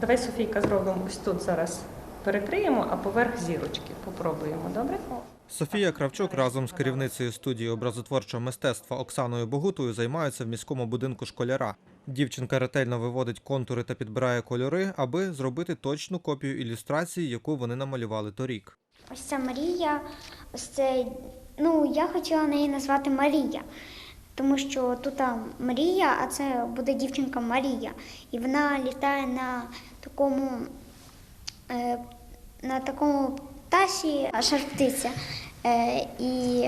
Давай, Софійка, зробимо ось тут зараз. Перекриємо, а поверх зірочки. Попробуємо, добре? Софія Кравчук разом з керівницею студії образотворчого мистецтва Оксаною Богутою займаються в міському будинку школяра. Дівчинка ретельно виводить контури та підбирає кольори, аби зробити точну копію ілюстрації, яку вони намалювали торік. Ось ця Марія, ось це, ну, я хотіла неї назвати Марія, тому що тут Марія, а це буде дівчинка Марія. І вона літає на такому, е, на такому птасі шарптиця. Е, і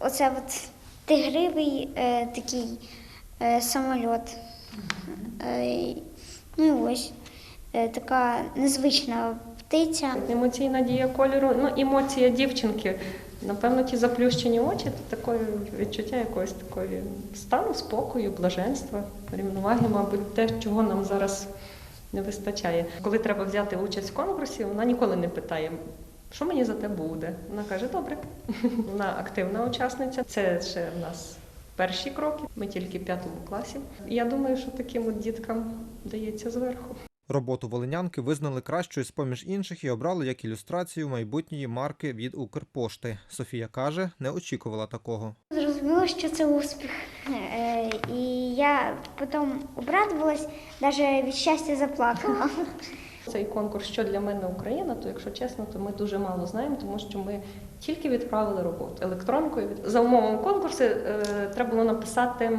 оце от тигривий е, такий самольот. Е, ну ось така незвична птиця. Емоційна дія кольору, ну емоція дівчинки. Напевно, ті заплющені очі це таке відчуття якогось такої стану, спокою, блаженства, рівноваги, мабуть, те, чого нам зараз не вистачає. Коли треба взяти участь в конкурсі, вона ніколи не питає, що мені за те буде. Вона каже, добре. Вона активна учасниця. Це ще в нас перші кроки. Ми тільки в п'ятому класі. Я думаю, що таким от діткам дається зверху. Роботу волинянки визнали кращою з-поміж інших і обрали як ілюстрацію майбутньої марки від Укрпошти. Софія каже, не очікувала такого. Зрозуміла, що це успіх. Е, І я потім обрадувалась, навіть від щастя заплакала. Цей конкурс, що для мене Україна, то якщо чесно, то ми дуже мало знаємо, тому що ми тільки відправили роботу електронкою. За умовами конкурсу е, треба було написати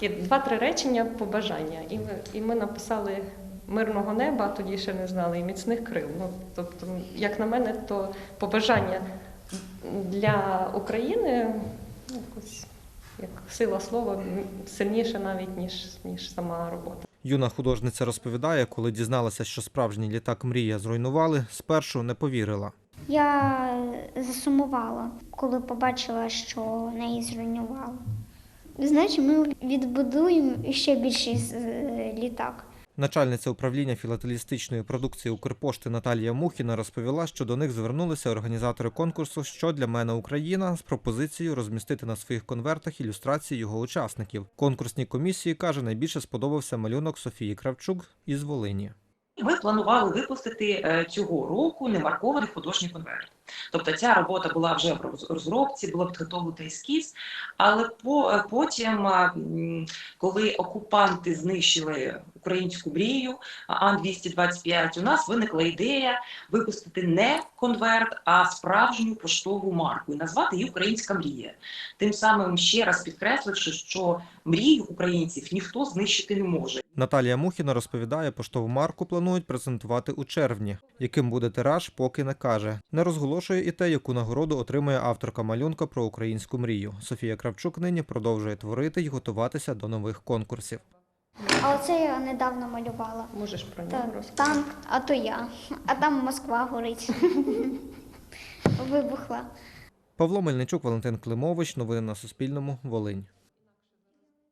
такі два-три речення побажання. І ми, і ми написали мирного неба, а тоді ще не знали, і міцних крил. Ну, тобто, як на мене, то побажання для України ну, якось, як сила слова сильніше навіть, ніж, ніж сама робота. Юна художниця розповідає, коли дізналася, що справжній літак мрія зруйнували, спершу не повірила. Я засумувала, коли побачила, що неї зруйнували. Значить, ми відбудуємо ще більший е, літак. Начальниця управління філателістичної продукції Укрпошти Наталія Мухіна розповіла, що до них звернулися організатори конкурсу Що для мене Україна з пропозицією розмістити на своїх конвертах ілюстрації його учасників. Конкурсній комісії каже, найбільше сподобався малюнок Софії Кравчук із Волині. Ми планували випустити е, цього року немаркований художній конверт. Тобто ця робота була вже в розробці, було підготовлено ескіз, але е, потім, коли окупанти знищили українську мрію Ан-225, у нас виникла ідея випустити не конверт, а справжню поштову марку і назвати її Українська мрія. Тим самим ще раз підкресливши, що мрію українців ніхто знищити не може. Наталія Мухіна розповідає, поштову марку планують презентувати у червні. Яким буде тираж, поки не каже. Не розголошує і те, яку нагороду отримує авторка малюнка про українську мрію. Софія Кравчук нині продовжує творити й готуватися до нових конкурсів. А оце я недавно малювала. Можеш про нього розповісти? танк, а то я. А там Москва горить. Вибухла. Павло Мельничук, Валентин Климович. Новини на Суспільному. Волинь.